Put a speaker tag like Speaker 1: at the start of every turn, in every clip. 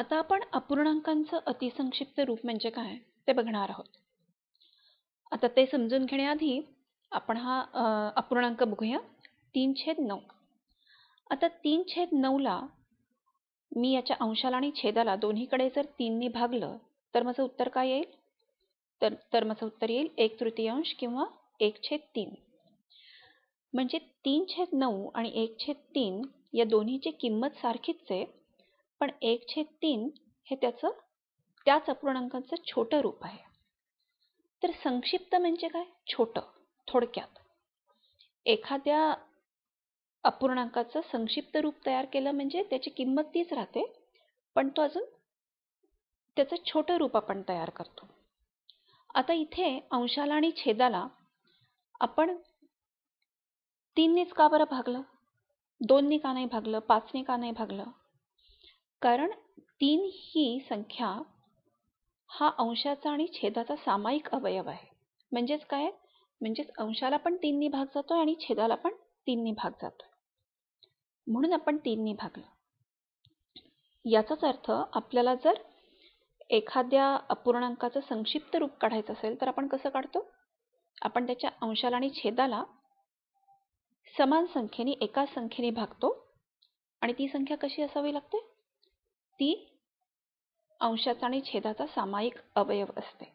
Speaker 1: आता आपण अपूर्णांकांचं अतिसंक्षिप्त रूप म्हणजे काय ते बघणार आहोत. आता ते समजून घेण्याआधी आपण हा अपूर्णांक बघूया. तीन छेद नऊ. आता तीन छेद नऊला मी याच्या अंशाला आणि छेदाला दोन्हीकडे जर तीनने भागलं तर माझं उत्तर काय येईल? तर तर माझं उत्तर येईल एक तृतीयांश किंवा एक छेद तीन. म्हणजे तीन छेद नऊ आणि एक छेद तीन या दोन्हीची किंमत सारखीच आहे. पण एक छेद तीन हे त्याचं त्याच अपूर्णांकाचं छोटं रूप आहे. तर संक्षिप्त म्हणजे काय? छोटं थोडक्यात. एखाद्या अपूर्णांकाचं संक्षिप्त रूप तयार केलं म्हणजे त्याची किंमत तीच राहते पण तो अजून त्याचं छोटं रूप आपण तयार करतो. आता इथे अंशाला आणि छेदाला आपण तीननेच का बरं भागलं? दोनने का नाही भागलं? पाचने का नाही भागलं? कारण तीन ही संख्या हा अंशाचा आणि छेदाचा सामायिक अवयव आहे. म्हणजेच काय? म्हणजेच अंशाला पण तीननी भाग जातोय आणि छेदाला पण तीननी भाग जातोय. म्हणून आपण तीननी भागलं. याचाच अर्थ आपल्याला जर एखाद्या अपूर्णांकाचं संक्षिप्त रूप काढायचं असेल तर आपण कसं काढतो? आपण त्याच्या अंशाला आणि छेदाला समान संख्येने एका संख्येने भागतो आणि ती संख्या कशी असावी लागते? ती अंशाचा आणि छेदाचा सामायिक अवयव असते.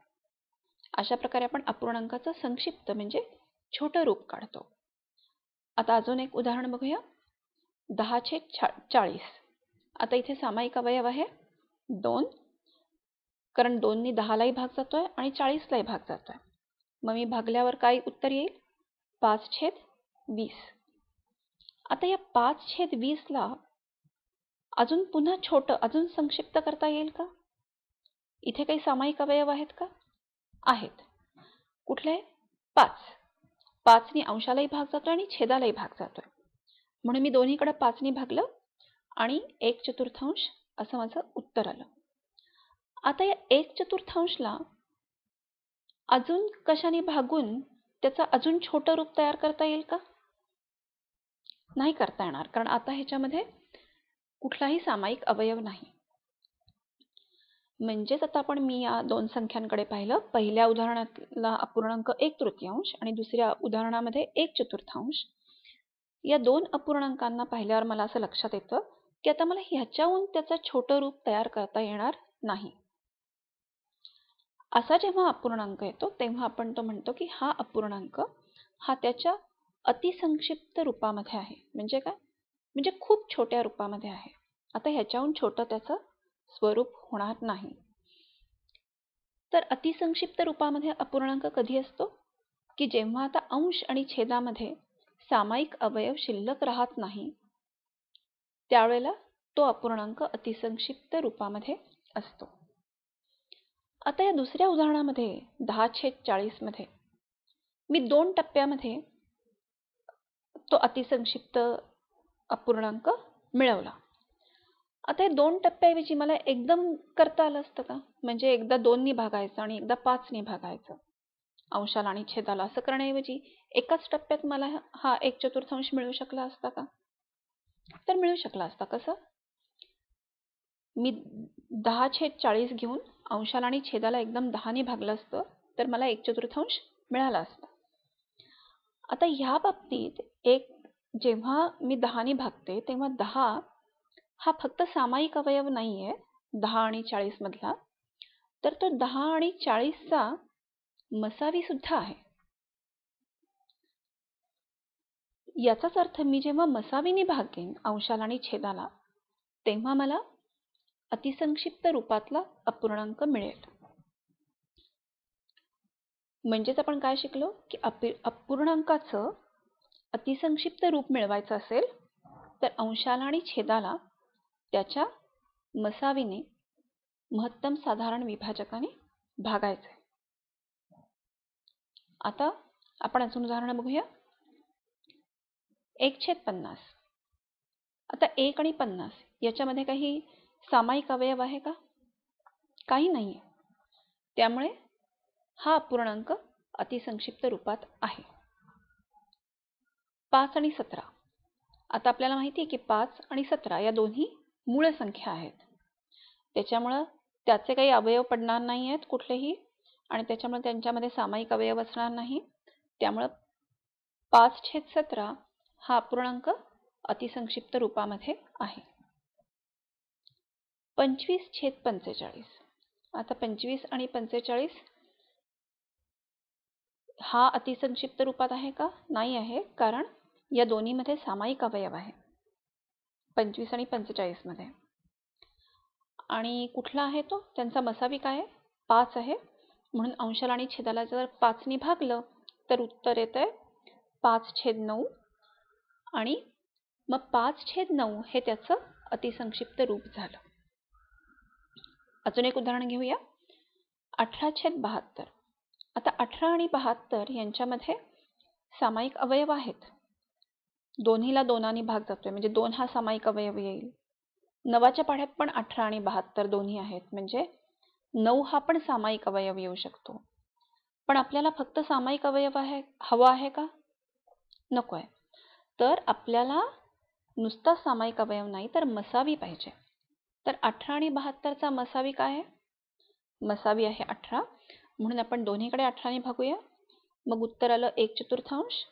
Speaker 1: अशा प्रकारे आपण अपूर्णांकाचं संक्षिप्त म्हणजे छोटं रूप काढतो. आता अजून एक उदाहरण बघूया. दहा छेद छा चाळीस. आता इथे सामायिक अवयव आहे. दोन. कारण दोननी दहालाही भाग जातोय आणि चाळीसलाही भाग जातोय. मग मी भागल्यावर काय उत्तर येईल? पाच छेद वीस. आता या पाच छेद वीसला अजून पुन्हा छोटं अजून संक्षिप्त करता येईल का? इथे काही सामायिक अवयव आहेत का? आहेत. कुठले? पाच. पाचनी अंशालाही भाग जातोय आणि छेदालाही भाग जातोय. म्हणून मी दोन्हीकडे पाचनी भागलं आणि एक चतुर्थांश असं माझं उत्तर आलं. आता या एक चतुर्थांशला अजून कशाने भागून त्याचं अजून छोटं रूप तयार करता येईल का? नाही करता येणार कारण आता ह्याच्यामध्ये कुठलाही सामायिक अवयव नाही. म्हणजेच आता आपण मी या दोन संख्यांकडे पाहिलं. पहिल्या उदाहरणातला अपूर्णांक एक तृतीयांश आणि दुसऱ्या उदाहरणामध्ये एक चतुर्थांश. या दोन अपूर्णांकांना पाहिल्यावर मला असं लक्षात येतं की आता मला ह्याच्याहून त्याचं छोटं रूप तयार करता येणार नाही. असा जेव्हा अपूर्णांक येतो तेव्हा आपण तो म्हणतो की हा अपूर्णांक हा त्याच्या अतिसंक्षिप्त रूपामध्ये आहे. म्हणजे काय? म्हणजे खूप छोट्या रूपामध्ये आहे. आता ह्याच्याहून छोटं त्याचं स्वरूप होणार नाही. तर अतिसंक्षिप्त रूपामध्ये अपूर्णांक कधी असतो? की जेव्हा आता अंश आणि छेदामध्ये सामायिक अवयव शिल्लक राहत नाही त्यावेळेला तो अपूर्णांक अतिसंक्षिप्त रूपामध्ये असतो. आता या दुसऱ्या उदाहरणामध्ये दहा छेद चाळीसमध्ये मी दोन टप्प्यामध्ये तो अतिसंक्षिप्त अपूर्णांक मिळवला. आता हे दोन टप्प्याऐवजी मला एकदम करता आलं असतं का? म्हणजे एकदा दोननी भागायचं आणि एकदा पाचनी भागायचं. अंशाला आणि छेदाला असं करण्याऐवजी एकाच टप्प्यात मला हा एक चतुर्थांश मिळू शकला असता का? तर मिळू शकला असता. कसं? मी दहा छेद चाळीस घेऊन अंशाला आणि छेदाला एकदम दहाने भागलं असतं तर मला एक चतुर्थांश मिळाला असता. आता ह्या बाबतीत एक जेव्हा मी दहाने भागते तेव्हा दहा हा फक्त सामायिक अवयव नाही आहे दहा आणि चाळीस मधला. तर तो दहा आणि चाळीसचा मसावी सुद्धा आहे. याचाच अर्थ मी जेव्हा मसावीने भाग घेईन अंशाला आणि छेदाला तेव्हा मला अतिसंक्षिप्त रूपातला अपूर्णांक मिळेल. म्हणजेच आपण काय शिकलो? की अपि अपूर्णांकाचं अतिसंक्षिप्त रूप मिळवायचं असेल तर अंशाला आणि छेदाला त्याच्या मसावीने महत्तम साधारण विभाजकाने भागायचे आता आपण अजून उदाहरण बघूया. एक छेद पन्नास. आता एक आणि पन्नास याच्यामध्ये काही सामायिक अवयव आहे का? काही नाही आहे त्यामुळे हा अपूर्णांक अतिसंक्षिप्त रूपात आहे. पाच आणि सतरा. आता आपल्याला माहिती आहे की पाच आणि सतरा या दोन्ही मूळ संख्या आहेत. त्याच्यामुळं त्याचे काही अवयव पडणार नाही आहेत कुठलेही आणि त्याच्यामुळे त्यांच्यामध्ये सामायिक अवयव असणार नाही. त्यामुळं पाच छेद सतरा हा अपूर्णांक अतिसंक्षिप्त रूपामध्ये आहे. पंचवीस छेद पंचेचाळीस. आता पंचवीस आणि पंचेचाळीस हा अतिसंक्षिप्त रूपात आहे का? नाही आहे कारण या दोन्हीमध्ये सामायिक अवयव आहे. पंचवीस आणि पंचेचाळीसमध्ये आणि कुठला आहे तो? त्यांचा मसावी काय आहे. पाच आहे. म्हणून अंशाला आणि छेदाला जर पाचनी भागलं तर उत्तर येतं आहे पाच छेद नऊ. आणि मग पाच छेद नऊ हे त्याचं अतिसंक्षिप्त रूप झालं. अजून एक उदाहरण घेऊया. अठरा छेद बहात्तर. आता अठरा आणि बहात्तर यांच्यामध्ये सामायिक अवयव आहेत. दोन्हीला दोनाने भाग जातोय म्हणजे दोन हा सामायिक अवयव येईल. नवाच्या पाढ्यात पण अठरा आणि बहात्तर दोन्ही आहेत. म्हणजे नऊ हा पण सामायिक अवयव येऊ शकतो. पण आपल्याला फक्त सामायिक अवयव आहे हवा आहे का? नको आहे तर आपल्याला नुसता सामायिक अवयव नाही तर मसावी पाहिजे. तर अठरा आणि बहात्तरचा मसावी काय आहे? मसावी आहे अठरा. म्हणून आपण दोन्हीकडे अठराने भागूया. मग उत्तर आलं एक चतुर्थांश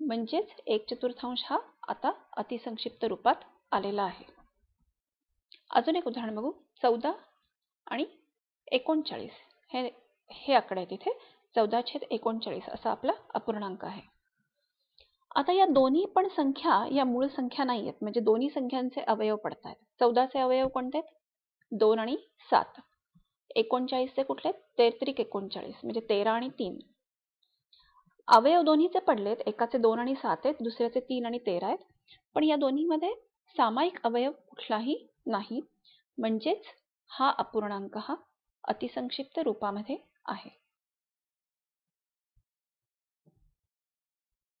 Speaker 1: म्हणजेच एक चतुर्थांश हा आता अतिसंक्षिप्त रूपात आलेला आहे. अजून एक उदाहरण बघू. चौदा आणि एकोणचाळीस. हे हे आकडे आहेत इथे. चौदा छेद एकोणचाळीस असा आपला अपूर्णांक आहे. आता या दोन्ही पण संख्या या मूळ संख्या नाही आहेत. म्हणजे दोन्ही संख्यांचे अवयव पडत आहेत चौदाचे अवयव कोणते आहेत? दोन आणि सात. एकोणचाळीसचे कुठले तेहत्रिक एकोणचाळीस. म्हणजे तेरा आणि तीन. अवयव दोन्हीचे पडलेत. एकाचे दोन आणि सात आहेत दुसऱ्याचे तीन आणि तेरा आहेत. पण या दोन्हीमध्ये सामायिक अवयव कुठलाही नाही. म्हणजेच हा अपूर्णांक हा अतिसंक्षिप्त रूपामध्ये आहे.